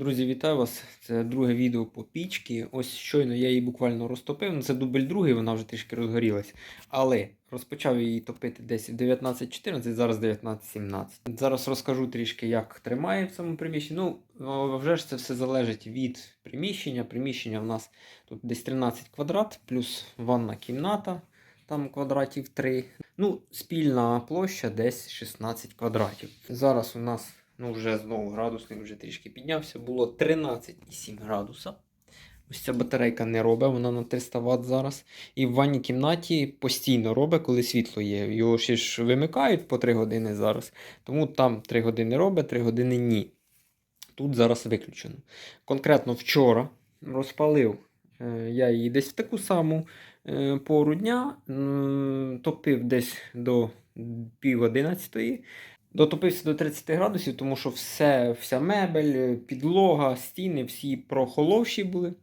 Друзі, вітаю вас! Це друге відео по пічці. Ось щойно я її буквально розтопив. Ну, Це дубль другий, вона вже трішки розгорілась. Але розпочав її топити десь в 19.14, зараз 19.17. Зараз розкажу трішки, як тримає в цьому приміщенні. Ну, вже ж це все залежить від приміщення. Приміщення в нас тут десь 13 квадрат, плюс ванна кімната, там квадратів 3. Ну, спільна площа десь 16 квадратів. Зараз у нас ну вже знову градусник вже трішки піднявся. Було 13,7 градуса. Ось ця батарейка не робить, вона на 300 Вт зараз. І в ванній кімнаті постійно робить, коли світло є. Його ще ж вимикають по 3 години зараз. Тому там 3 години робить, 3 години ні. Тут зараз виключено. Конкретно вчора розпалив е, я її десь в таку саму е, пору дня, топив десь до пів одинадцятої. Дотопився до 30 градусів, тому що все, вся мебель, підлога, стіни, всі прохоловші були.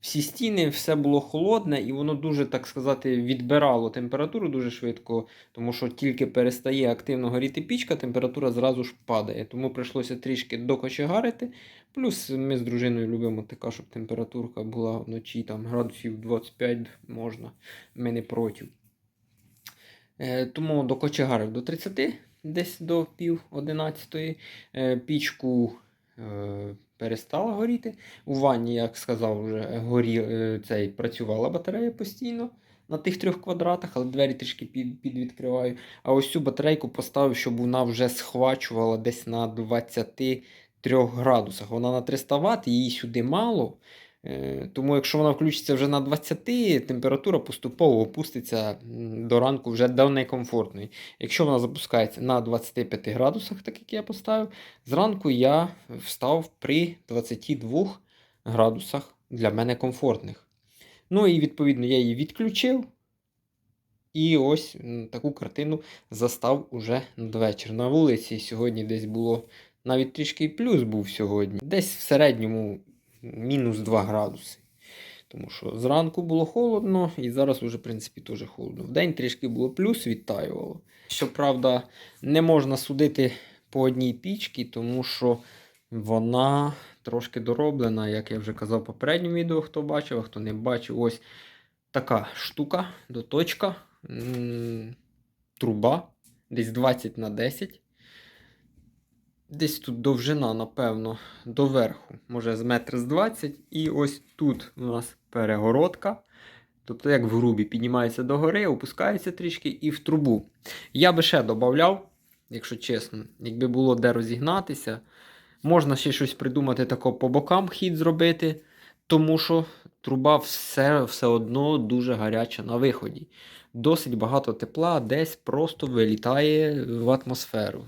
Всі стіни, все було холодне, і воно дуже, так сказати, відбирало температуру дуже швидко, тому що тільки перестає активно горіти пічка, температура зразу ж падає. Тому прийшлося трішки докочегарити. Плюс ми з дружиною любимо така, щоб температурка була вночі там, градусів 25 можна, ми не проти. Е, Тому докочегарив до 30, десь до пів 11. Е, Пічку е, перестала горіти. У ванні, як сказав, вже горі, цей, працювала батарея постійно на тих трьох квадратах, але двері трішки під, підвідкриваю. А ось цю батарейку поставив, щоб вона вже схвачувала десь на 23 градусах. Вона на 300 Вт, її сюди мало. Е, Тому якщо вона включиться вже на 20, температура поступово опуститься до ранку вже до некомфортної. Якщо вона запускається на 25 градусах, так як я поставив, зранку я встав при 22 градусах для мене комфортних. Ну і відповідно я її відключив. І ось таку картину застав уже надвечір. На вулиці сьогодні десь було навіть трішки плюс був сьогодні. Десь в середньому мінус 2 градуси. Тому що зранку було холодно, і зараз вже, в принципі, теж холодно. Вдень трішки було плюс, відтаювало. Щоправда, не можна судити по одній пічці, тому що вона трошки дороблена, як я вже казав в попередньому відео, хто бачив, а хто не бачив, ось така штука, доточка, м, труба, десь 20 на 10. Десь тут довжина, напевно, до верху, може з метр з 20. І ось тут у нас перегородка. Тобто, як в грубі, піднімається догори, опускається трішки і в трубу. Я би ще додавав, якщо чесно, якби було де розігнатися. Можна ще щось придумати тако по бокам хід зробити, тому що труба все, все одно дуже гаряча на виході. Досить багато тепла десь просто вилітає в атмосферу.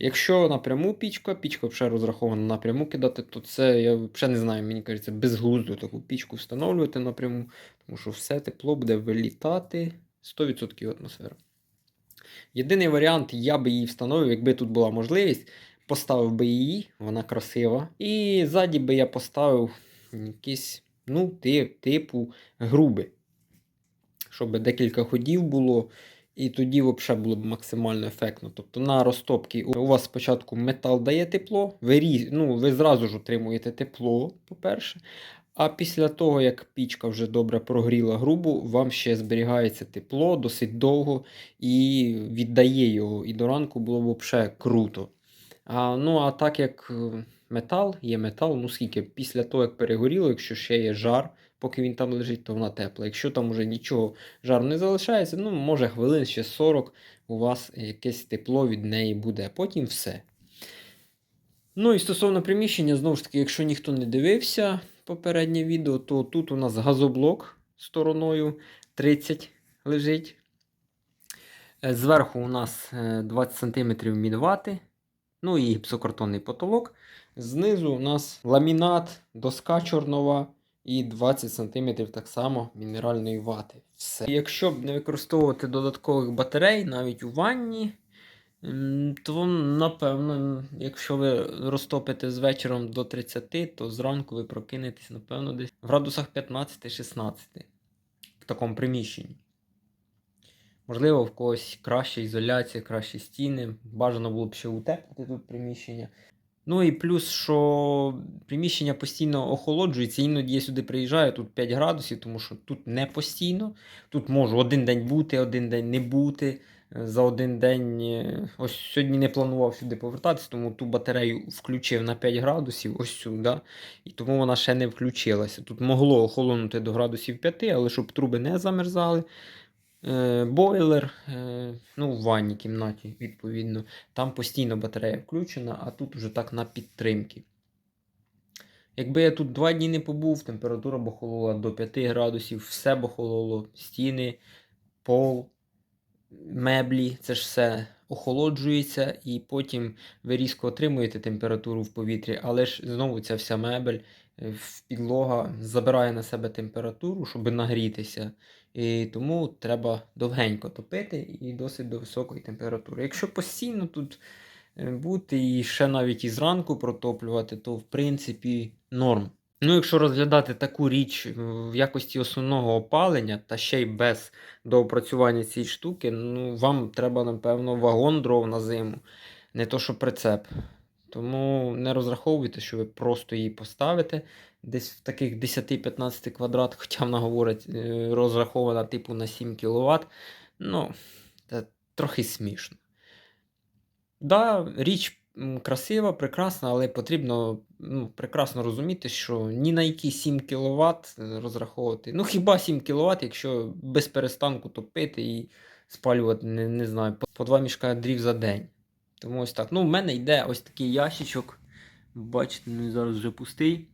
Якщо напряму пічка, пічка вже розрахована напряму кидати, то це я взагалі не знаю, мені кажеться, безглуздо таку пічку встановлювати напряму, тому що все тепло буде вилітати 100% в атмосферу. Єдиний варіант, я би її встановив, якби тут була можливість, поставив би її, вона красива. І ззаді би я поставив якийсь, ну, ти- типу груби. Щоб декілька ходів було. І тоді взагалі було б максимально ефектно. Тобто на розтопці у вас спочатку метал дає тепло, ви, ну, ви зразу ж отримуєте тепло, по-перше. А після того, як пічка вже добре прогріла грубу, вам ще зберігається тепло досить довго і віддає його. І до ранку було б взагалі круто. А, ну, а так як е, метал, є метал, ну скільки після того, як перегоріло, якщо ще є жар, поки він там лежить, то вона тепла. Якщо там вже нічого жару не залишається, ну, може хвилин ще 40 у вас якесь тепло від неї буде, потім все. Ну і стосовно приміщення, знову ж таки, якщо ніхто не дивився попереднє відео, то тут у нас газоблок стороною 30 лежить. Е, Зверху у нас е, 20 см мінвати. Ну і гіпсокартонний потолок. Знизу у нас ламінат, доска чорнова і 20 см так само мінеральної вати. Все. Якщо б не використовувати додаткових батарей навіть у ванні, то напевно, якщо ви розтопите з вечором до 30, то зранку ви прокинетесь, напевно, десь в градусах 15-16 в такому приміщенні. Можливо, в когось краща ізоляція, кращі стіни. Бажано було б ще утеплити тут приміщення. Ну і плюс, що приміщення постійно охолоджується. Іноді я сюди приїжджаю, тут 5 градусів, тому що тут не постійно. Тут можу один день бути, один день не бути. За один день. е, Ось сьогодні не планував сюди повертатися, тому ту батарею включив на 5 градусів, ось сюди. І тому вона ще не включилася. Тут могло охолонути до градусів 5, але щоб труби не замерзали. Е, бойлер, е, ну, в ванній кімнаті, відповідно. Там постійно батарея включена, а тут уже так на підтримки. Якби я тут два дні не побув, температура б охолола до 5 градусів, все б охололо, стіни, пол, меблі, це ж все охолоджується, і потім ви різко отримуєте температуру в повітрі, але ж знову ця вся мебель, е, підлога забирає на себе температуру, щоб нагрітися. І тому треба довгенько топити і досить до високої температури. Якщо постійно тут е, бути і ще навіть і зранку протоплювати, то в принципі норм. Ну, якщо розглядати таку річ е, в якості основного опалення, та ще й без доопрацювання цієї штуки, ну вам треба, напевно, вагон дров на зиму, не то що прицеп. Тому не розраховуйте, що ви просто її поставите десь в таких 10-15 квадрат, хоча вона говорить, е, розрахована типу на 7 кВт. Ну, це трохи смішно. Да, річ красива, прекрасна, але потрібно ну, прекрасно розуміти, що ні на які 7 кВт розраховувати. Ну, хіба 7 кВт, якщо без перестанку топити і спалювати, не, не знаю, по 2 мішка дрів за день. Тому ось так. Ну, в мене йде ось такий ящичок. Бачите, він зараз вже пустий.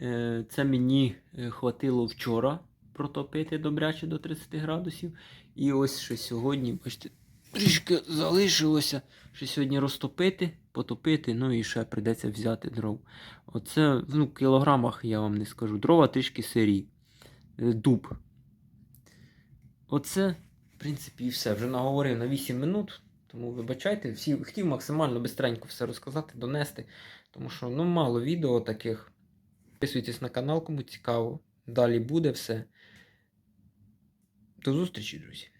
Е, Це мені е, хватило вчора протопити добряче до 30 градусів. І ось ще сьогодні, бачите, трішки залишилося. Ще сьогодні розтопити, потопити, ну і ще прийдеться взяти дров. Оце ну, в кілограмах я вам не скажу. Дрова трішки сирі. Е, Дуб. Оце, в принципі, і все. Вже наговорив на 8 минут. Тому вибачайте, всі хотів максимально бистренько все розказати, донести. Тому що ну, мало відео таких. Підписуйтесь на канал, кому цікаво. Далі буде все. До зустрічі, друзі!